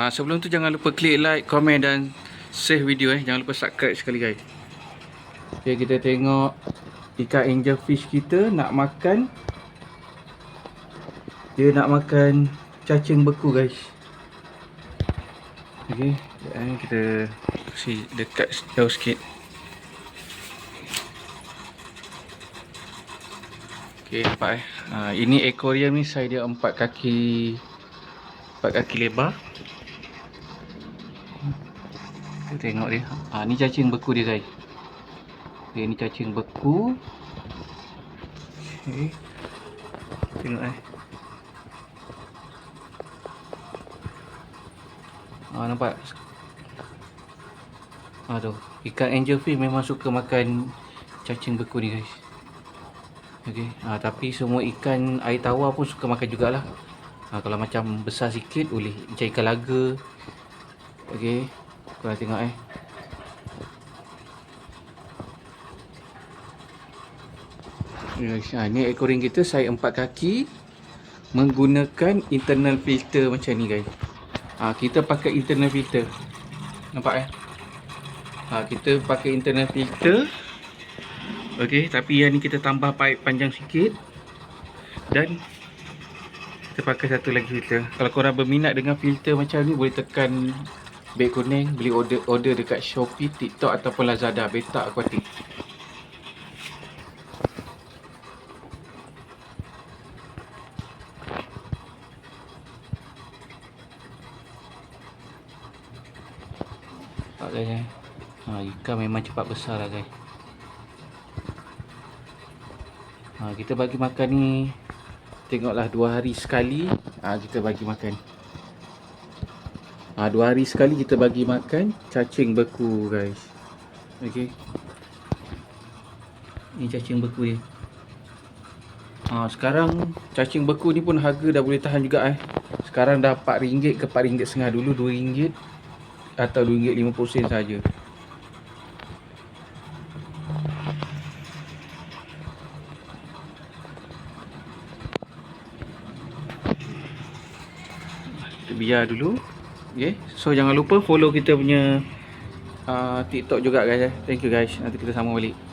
Ah sebelum tu jangan lupa klik like, komen dan save video eh. Jangan lupa subscribe sekali guys. Okay, kita tengok ikan angel fish kita nak makan. Dia nak makan cacing beku guys. Okay, sekejap eh, kita kasi dekat jauh sikit. Okay, nampak eh. Ha, ini aquarium ni saya dia empat kaki empat kaki lebar. Tengok dia. Ha, ni cacing beku dia guys. Okay, ni cacing beku. Okay. Tengok eh. Ha, nampak? Ha, tu. Ikan angelfish memang suka makan cacing beku ni guys. Okey. Ha, tapi semua ikan air tawar pun suka makan jugalah. Ha, kalau macam besar sikit boleh macam ikan laga. Okey. Korang tengok eh. Yes, ha, ni aquarium kita saya empat kaki menggunakan internal filter macam ni guys. Ha, kita pakai internal filter. Nampak eh? Ha, kita pakai internal filter. Okey, tapi yang ni kita tambah pipe panjang sikit. Dan kita pakai satu lagi filter. Kalau korang berminat dengan filter macam ni boleh tekan beg kuning, beli order order dekat Shopee, TikTok ataupun Lazada, Beta Aquatic. Tak guys eh. Ha, ikan memang cepat besar lah guys. Ha, kita bagi makan ni tengoklah dua hari sekali ha, kita bagi makan. Ha, dua hari sekali kita bagi makan cacing beku guys. Okey. Ni cacing beku dia. Ha, sekarang cacing beku ni pun harga dah boleh tahan juga eh. Sekarang dah RM4 ke RM4.5 dulu RM2 atau RM2.50 saja. Biar dulu. Okay. So jangan lupa follow kita punya uh, TikTok juga guys. eh. Thank you guys. Nanti kita sambung balik.